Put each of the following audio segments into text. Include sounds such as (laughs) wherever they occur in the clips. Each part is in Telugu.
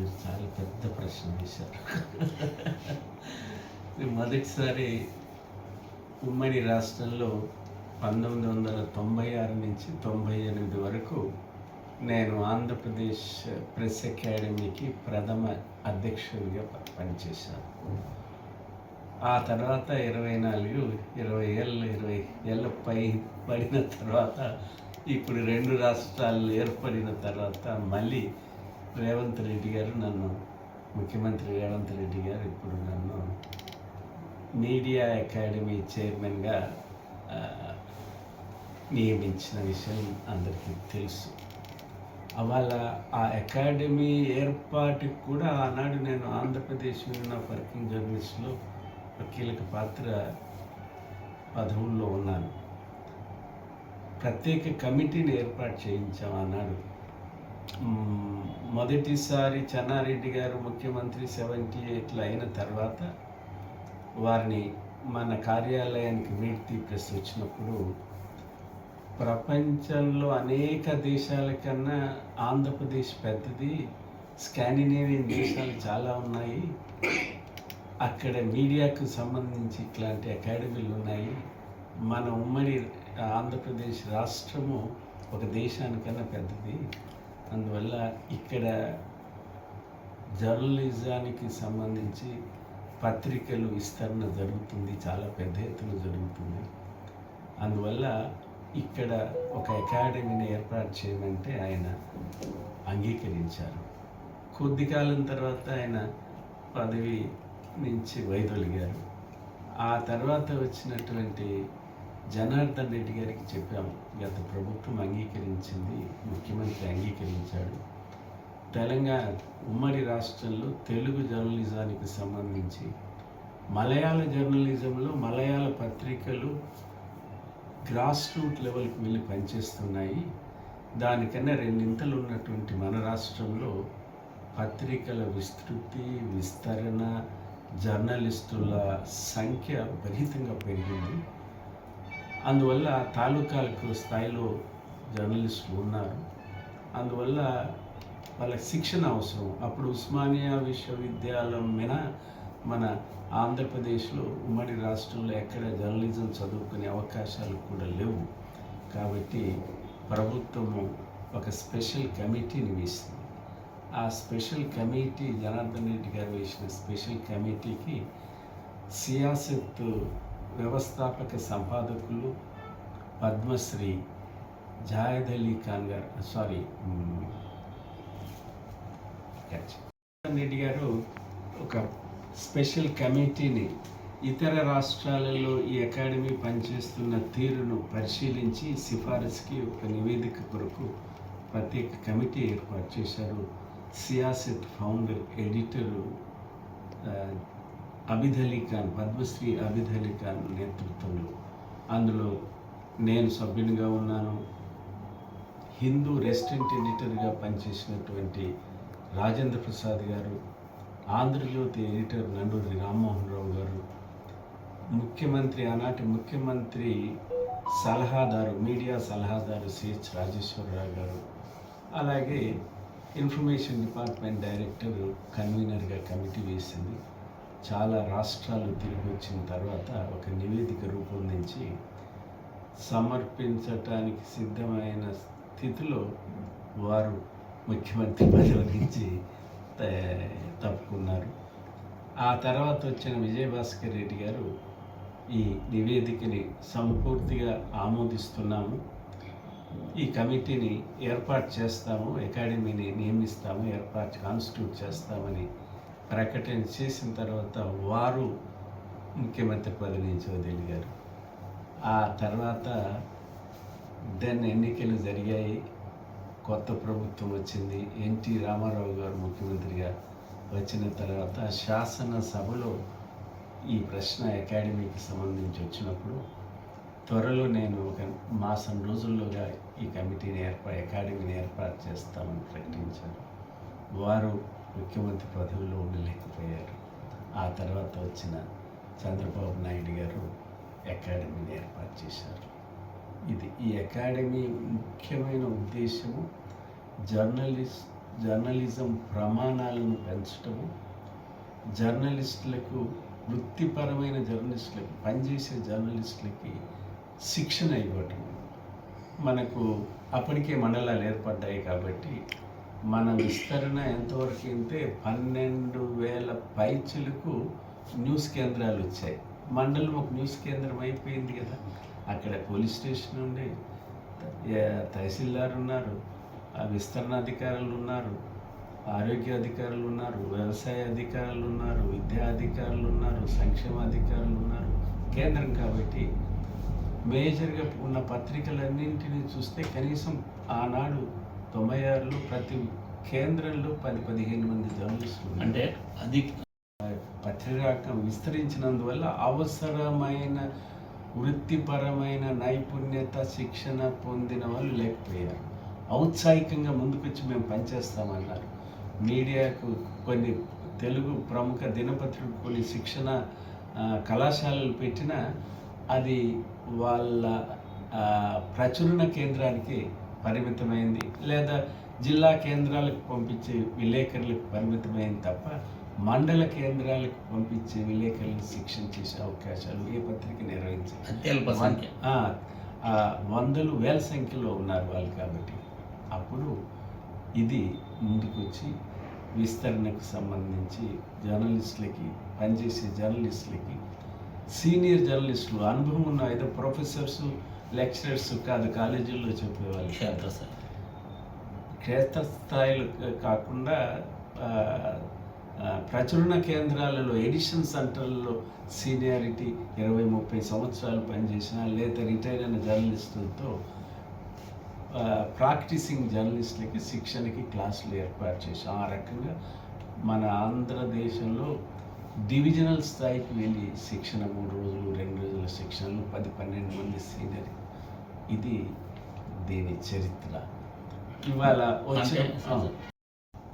మీరు చాలా పెద్ద ప్రశ్న వేశారు. మొదటిసారి ఉమ్మడి రాష్ట్రంలో పంతొమ్మిది వందల తొంభై ఆరు నుంచి తొంభై ఎనిమిది వరకు నేను ఆంధ్రప్రదేశ్ ప్రెస్ అకాడమీకి ప్రథమ అధ్యక్షుడిగా పనిచేశాను. ఆ తర్వాత ఇరవై నాలుగు ఇరవై ఏళ్ళు ఇరవై ఏళ్ళ పై పడిన తర్వాత ఇప్పుడు రెండు రాష్ట్రాలు ఏర్పడిన తర్వాత మళ్ళీ రేవంత్ రెడ్డి గారు నన్ను ముఖ్యమంత్రి రేవంత్ రెడ్డి గారు ఇప్పుడు నన్ను మీడియా అకాడమీ చైర్మన్గా నియమించిన విషయం అందరికీ తెలుసు. అవాళ ఆ అకాడమీ ఏర్పాటుకు కూడా ఆనాడు నేను ఆంధ్రప్రదేశ్ ఉన్న వర్కింగ్ జర్నలిస్ట్లో ఒక కీలక పాత్ర పదవుల్లో ఉన్నాను. ప్రత్యేక కమిటీని ఏర్పాటు చేయించాం ఆనాడు. మొదటిసారి చెన్నారెడ్డి గారు ముఖ్యమంత్రి సెవెంటీ ఎయిట్లో అయిన తర్వాత వారిని మన కార్యాలయానికి మీట్ తీపేసి ప్రెస్ వచ్చినప్పుడు ప్రపంచంలో అనేక దేశాల కన్నా ఆంధ్రప్రదేశ్ పెద్దది స్కాండినేవియన్ దేశాలు చాలా ఉన్నాయి. అక్కడ మీడియాకు సంబంధించి ఇట్లాంటి అకాడమీలు ఉన్నాయి. మన ఉమ్మడి ఆంధ్రప్రదేశ్ రాష్ట్రము ఒక దేశానికన్నా పెద్దది. అందువల్ల ఇక్కడ జర్నలిజానికి సంబంధించి పత్రికలు విస్తరణ జరుగుతుంది చాలా పెద్ద ఎత్తున జరుగుతుంది. అందువల్ల ఇక్కడ ఒక అకాడమీని ఏర్పాటు చేయమంటే ఆయన అంగీకరించారు. కొద్ది కాలం తర్వాత ఆయన పదవి నుంచి వైదొలిగారు. ఆ తర్వాత వచ్చినటువంటి జనార్దన్ రెడ్డి గారికి చెప్పాము గత ప్రభుత్వం అంగీకరించింది ముఖ్యమంత్రి అంగీకరించాడు. తెలంగాణ ఉమ్మడి రాష్ట్రంలో తెలుగు జర్నలిజానికి సంబంధించి మలయాళ జర్నలిజంలో మలయాళ పత్రికలు గ్రాస్ రూట్ లెవెల్కి వెళ్ళి పనిచేస్తున్నాయి. దానికన్నా రెండింతలు ఉన్నటువంటి మన రాష్ట్రంలో పత్రికల విస్తృతి విస్తరణ జర్నలిస్టుల సంఖ్య విపరీతంగా పెరిగింది. అందువల్ల తాలూకాలకు స్థాయిలో జర్నలిస్టులు ఉన్నారు. అందువల్ల వాళ్ళకి శిక్షణ అవసరం. అప్పుడు ఉస్మానియా విశ్వవిద్యాలయం మీద మన ఆంధ్రప్రదేశ్లో ఉమ్మడి రాష్ట్రంలో ఎక్కడ జర్నలిజం చదువుకునే అవకాశాలు కూడా లేవు. కాబట్టి ప్రభుత్వము ఒక స్పెషల్ కమిటీని వేసింది. ఆ స్పెషల్ కమిటీ జనార్దన్ రెడ్డి గారు వేసిన స్పెషల్ కమిటీకి సియాసత్ వ్యవస్థాపక సంపాదకులు పద్మశ్రీ జాయద్ అలీ ఖాన్ గారు సారీ రెడ్డి గారు ఒక స్పెషల్ కమిటీని ఇతర రాష్ట్రాలలో ఈ అకాడమీ పనిచేస్తున్న తీరును పరిశీలించి సిఫారసుకి ఒక నివేదిక కొరకు ప్రత్యేక కమిటీ ఏర్పాటు చేశారు. సియాసెట్ ఫౌండర్ ఎడిటరు ఆ, అలీ ఖాన్ పద్మశ్రీ అబిద్ ఖాన్ నేతృత్వంలో అందులో నేను సభ్యునిగా ఉన్నాను. హిందూ రెసిడెంట్ ఎడిటర్గా పనిచేసినటువంటి రాజేంద్ర ప్రసాద్ గారు ఆంధ్రజ్యోతి ఎడిటర్ నండూరి రామ్మోహన్ రావు గారు ముఖ్యమంత్రి ఆనాటి ముఖ్యమంత్రి సలహాదారు మీడియా సలహాదారు సిహెచ్ రాజేశ్వరరావు గారు అలాగే ఇన్ఫర్మేషన్ డిపార్ట్మెంట్ డైరెక్టర్ కన్వీనర్గా కమిటీ వేసింది. చాలా రాష్ట్రాలు తిరిగి వచ్చిన తర్వాత ఒక నివేదిక రూపొందించి సమర్పించటానికి సిద్ధమైన స్థితిలో వారు ముఖ్యమంత్రి పదవి నుంచి త- తప్పుకున్నారు. ఆ తర్వాత వచ్చిన విజయభాస్కర్ రెడ్డి గారు ఈ నివేదికని సంపూర్తిగా ఆమోదిస్తున్నాము. ఈ కమిటీని ఏర్పాటు చేస్తాము అకాడమీని నియమిస్తాము ఏర్పాటు కాన్స్టిట్యూట్ చేస్తామని ప్రకటన చేసిన తర్వాత వారు ముఖ్యమంత్రి పదవి నుంచి వదిలిగారు. ఆ తర్వాత దెన్ ఎన్నికలు జరిగాయి. కొత్త ప్రభుత్వం వచ్చింది. ఎన్టీ రామారావు గారు ముఖ్యమంత్రిగా వచ్చిన తర్వాత శాసనసభలో ఈ ప్రశ్న అకాడమీకి సంబంధించి వచ్చినప్పుడు త్వరలో నేను ఒక మాసం రోజుల్లోగా ఈ కమిటీని ఏర్పా అకాడమీని ఏర్పాటు చేస్తామని ప్రకటించారు. వారు ముఖ్యమంత్రి పదవిలో ఉండలేకపోయారు. ఆ తర్వాత వచ్చిన చంద్రబాబు నాయుడు గారు అకాడమీని ఏర్పాటు చేశారు. ఇది ఈ అకాడమీ ముఖ్యమైన ఉద్దేశము. జర్నలిస్ట్ జర్నలిజం ప్రమాణాలను పెంచటము. జర్నలిస్టులకు వృత్తిపరమైన జర్నలిస్టులకు పనిచేసే జర్నలిస్టులకి శిక్షణ ఇవ్వటం మనకు అప్పటికే మండలాలు ఏర్పడ్డాయి కాబట్టి మన విస్తరణ ఎంతవరకు అంటే పన్నెండు వేల పైచులకు న్యూస్ కేంద్రాలు వచ్చాయి. మండలం ఒక న్యూస్ కేంద్రం అయిపోయింది కదా. అక్కడ పోలీస్ స్టేషన్ ఉండి తహసీల్దార్ ఉన్నారు ఆ విస్తరణ అధికారులు ఉన్నారు ఆరోగ్య అధికారులు ఉన్నారు వ్యవసాయ అధికారులు ఉన్నారు విద్యా అధికారులు ఉన్నారు సంక్షేమ అధికారులు ఉన్నారు. కేంద్రం కాబట్టి మేజర్గా ఉన్న పత్రికలన్నింటినీ చూస్తే కనీసం ఆనాడు తొంభై ఆరులో ప్రతి కేంద్రంలో పది పదిహేను మంది జర్నలిస్టులు. అంటే అది పత్రిక విస్తరించినందువల్ల అవసరమైన వృత్తిపరమైన నైపుణ్యత శిక్షణ పొందిన వాళ్ళు లేకపోయారు ఔత్సాహికంగా ముందుకొచ్చి మేము పనిచేస్తామన్నారు మీడియాకు కొన్ని తెలుగు ప్రముఖ దినపత్రికలు కొన్ని శిక్షణ కళాశాలలు పెట్టినా అది వాళ్ళ ప్రచురణ కేంద్రానికి పరిమితమైంది లేదా జిల్లా కేంద్రాలకు పంపించే విలేకరులకు పరిమితమైంది తప్ప మండల కేంద్రాలకు పంపించే విలేకరులను శిక్షణ చేసే అవకాశాలు ఏ పత్రిక ఆ, వందలు వేల సంఖ్యలో ఉన్నారు వాళ్ళు కాబట్టి అప్పుడు ఇది ముందుకొచ్చి విస్తరణకు సంబంధించి జర్నలిస్టులకి పనిచేసే జర్నలిస్టులకి సీనియర్ జర్నలిస్టులు అనుభవం ఉన్న ఏదో ప్రొఫెసర్స్ లెక్చరర్స్ కాదు కాలేజీల్లో చెప్పేవాళ్ళు. క్షేత్రస్థాయి క్షేత్రస్థాయిలు కాకుండా ప్రచురణ కేంద్రాలలో ఎడిషన్ సెంటర్లలో సీనియారిటీ ఇరవై ముప్పై సంవత్సరాలు పనిచేసిన లేదా రిటైర్ అయిన జర్నలిస్టులతో ప్రాక్టీసింగ్ జర్నలిస్టులకి శిక్షణకి క్లాసులు ఏర్పాటు చేశాం. ఆ రకంగా మన ఆంధ్రదేశంలో డివిజనల్ స్థాయికి వెళ్ళి శిక్షణ మూడు రోజులు రెండు రోజుల శిక్షణలు పది పన్నెండు మంది సీనియర్ ఇది దీని చరిత్ర. ఇవాళ వచ్చిన ఆ,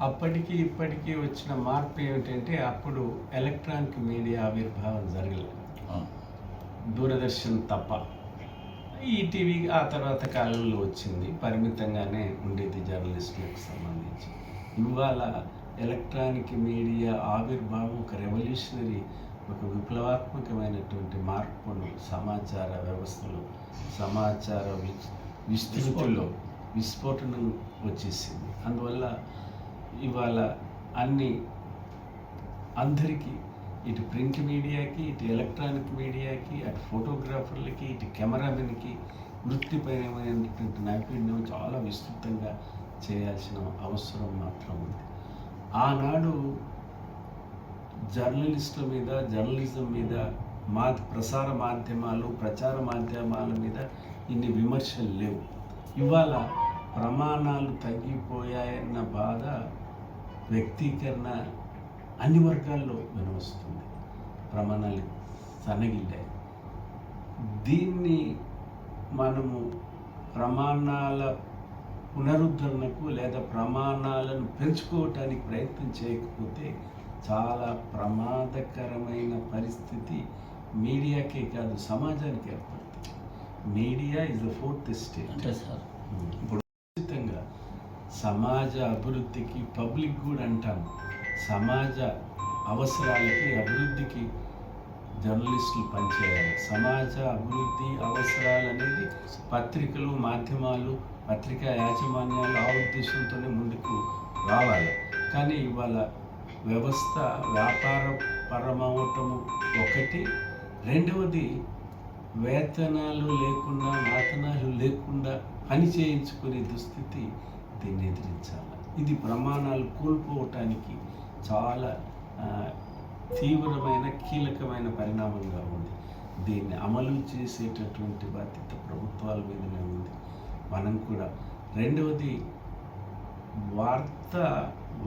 అప్పటికి ఇప్పటికీ వచ్చిన మార్పు ఏమిటంటే అప్పుడు ఎలక్ట్రానిక్ మీడియా ఆవిర్భావం జరగలేదు. దూరదర్శన్ తప్ప. ఈటీవీ ఆ తర్వాత కాలంలో వచ్చింది. పరిమితంగానే ఉండేది జర్నలిస్టులకు సంబంధించి. ఇవాళ ఎలక్ట్రానిక్ మీడియా ఆవిర్భావం ఒక రెవల్యూషనరీ ఒక విప్లవాత్మకమైనటువంటి మార్పును సమాచార వ్యవస్థలు సమాచార వి- విస్తృతిలో విస్ఫోటనం వచ్చేసింది. అందువల్ల ఇవాళ అన్ని అందరికీ ఇటు ప్రింట్ మీడియాకి ఇటు ఎలక్ట్రానిక్ మీడియాకి అటు ఫోటోగ్రాఫర్లకి ఇటు కెమెరామెన్కి వృత్తిపరమైనటువంటి నైపుణ్యం చాలా విస్తృతంగా చేయాల్సిన అవసరం మాత్రం ఉంది. ఆనాడు జర్నలిస్టుల మీద జర్నలిజం మీద మా ప్రసార మాధ్యమాలు ప్రచార మాధ్యమాల మీద ఇన్ని విమర్శలు లేవు. ఇవాళ ప్రమాణాలు తగ్గిపోయాయన్న బాధ వ్యక్తీకరణ అన్ని వర్గాల్లో వినవస్తుంది ప్రమాణాలు సన్నగిల్లాయి. దీన్ని మనము ప్రమాణాల పునరుద్ధరణకు లేదా ప్రమాణాలను పెంచుకోవటానికి ప్రయత్నం చేయకపోతే చాలా ప్రమాదకరమైన పరిస్థితి మీడియాకే కాదు సమాజానికి ఏర్పడుతుంది. Media is the fourth estate ఇప్పుడు ఖచ్చితంగా సమాజ అభివృద్ధికి పబ్లిక్ కూడా అంటాం. సమాజ అవసరాలకి అభివృద్ధికి జర్నలిస్టులు పనిచేయాలి. సమాజ అభివృద్ధి అవసరాలు అనేది పత్రికలు మాధ్యమాలు పత్రికా యాజమాన్యాలు ఆ ఉద్దేశంతోనే ముందుకు రావాలి. కానీ ఇవాళ వ్యవస్థ వ్యాపార పరమవటం ఒకటి. రెండవది వేతనాలు లేకుండా వేతనాలు లేకుండా పని చేయించుకునే దుస్థితి దీన్ని ఎదిరించాలి. ఇది ప్రమాణాలు కోల్పోవటానికి చాలా తీవ్రమైన కీలకమైన పరిణామంగా ఉంది. దీన్ని అమలు చేసేటటువంటి బాధ్యత ప్రభుత్వాల మీదనే ఉంది. మనం కూడా రెండవది వార్త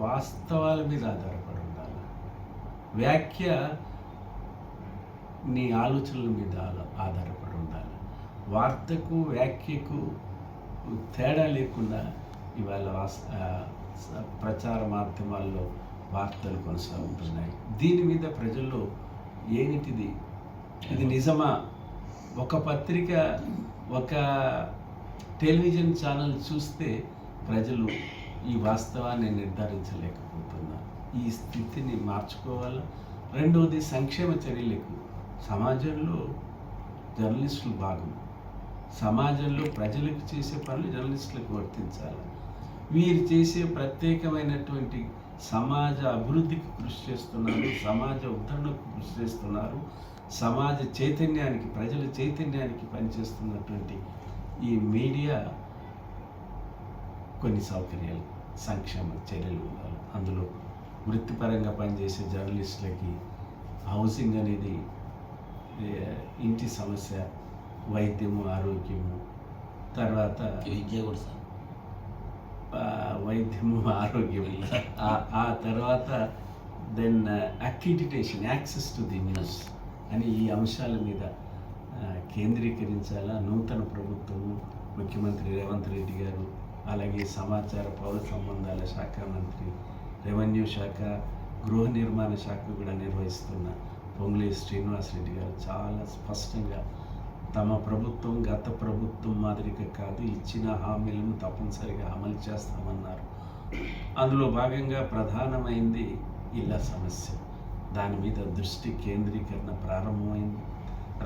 వాస్తవాల మీద ఆధారపడి వ్యాఖ్య నీ ఆలోచనల మీద ఆధారపడి ఉండాలి. వార్తకు వ్యాఖ్యకు తేడా లేకుండా ఇవాళ స- ప్రచార మాధ్యమాల్లో వార్తలు కొనసాగుతున్నాయి. దీని మీద ప్రజల్లో ఏమిటిది? ఇది నిజమా? ఒక పత్రిక ఒక టెలివిజన్ ఛానల్ చూస్తే ప్రజలు ఈ వాస్తవాన్ని నిర్ధారించలేక ఈ స్థితిని మార్చుకోవాలా? రెండవది సంక్షేమ చర్యలకు సమాజంలో జర్నలిస్టులు భాగం. సమాజంలో ప్రజలకు చేసే పనులు జర్నలిస్టులకు వర్తించాలి? వీరు చేసే ప్రత్యేకమైనటువంటి సమాజ అభివృద్ధికి కృషి చేస్తున్నారు సమాజ ఉద్ధరణకు కృషి చేస్తున్నారు సమాజ చైతన్యానికి ప్రజల చైతన్యానికి పనిచేస్తున్నటువంటి ఈ మీడియా కొన్ని సౌకర్యాలు సంక్షేమ చర్యలు ఉండాలి. అందులో వృత్తిపరంగా పనిచేసే జర్నలిస్టులకి హౌసింగ్ అనేది ఇంటి సమస్య వైద్యము ఆరోగ్యము తర్వాత విద్య కూడా సార్. వైద్యము ఆరోగ్యము ఆ- తర్వాత then accreditation access to the news అని ఈ అంశాల మీద కేంద్రీకరించాలా? నూతన ప్రభుత్వము ముఖ్యమంత్రి రేవంత్ రెడ్డి గారు అలాగే సమాచార పౌర సంబంధాల శాఖ మంత్రి రెవెన్యూ శాఖ గృహ నిర్మాణ శాఖ కూడా నిర్వహిస్తున్న పొంగులేటి శ్రీనివాసరెడ్డి గారు చాలా స్పష్టంగా తమ ప్రభుత్వం గత ప్రభుత్వం మాదిరిగా కాదు ఇచ్చిన హామీలను తప్పనిసరిగా అమలు చేస్తామన్నారు. అందులో భాగంగా ప్రధానమైంది ఇళ్ళ సమస్య. దాని మీద దృష్టి కేంద్రీకరణ ప్రారంభమైంది.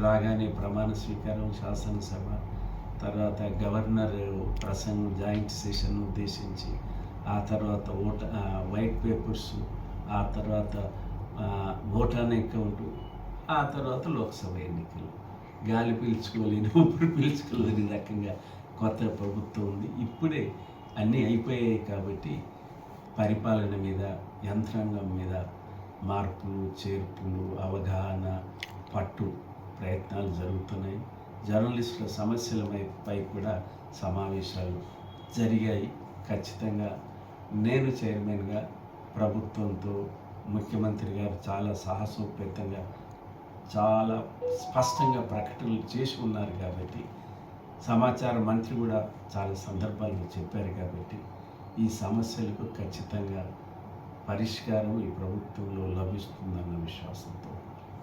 రాగానే ప్రమాణ స్వీకారం శాసనసభ తర్వాత గవర్నర్ ప్రసంగం జాయింట్ సెషన్ ఉద్దేశించి ఆ తర్వాత ఓట వైట్ పేపర్స్ ఆ తర్వాత ఓటాన్ అకౌంట్ ఆ తర్వాత లోక్సభ ఎన్నికలు. గాలి పీల్చుకోలేని (laughs) ఊపిరి పీల్చుకోలేని రకంగా కొత్త ప్రభుత్వం ఉంది. ఇప్పుడే అన్నీ అయిపోయాయి కాబట్టి పరిపాలన మీద యంత్రాంగం మీద మార్పులు చేర్పులు అవగాహన పట్టు ప్రయత్నాలు జరుగుతున్నాయి. జర్నలిస్టుల సమస్యలపై కూడా సమావేశాలు జరిగాయి. ఖచ్చితంగా నేను చైర్మన్గా ప్రభుత్వంతో ముఖ్యమంత్రి గారు చాలా సాహసోపేతంగా చాలా స్పష్టంగా ప్రకటనలు చేసి ఉన్నారు కాబట్టి సమాచార మంత్రి కూడా చాలా సందర్భాల్లో చెప్పారు కాబట్టి ఈ సమస్యలకు ఖచ్చితంగా పరిష్కారం ఈ ప్రభుత్వంలో లభిస్తుందన్న విశ్వాసంతో.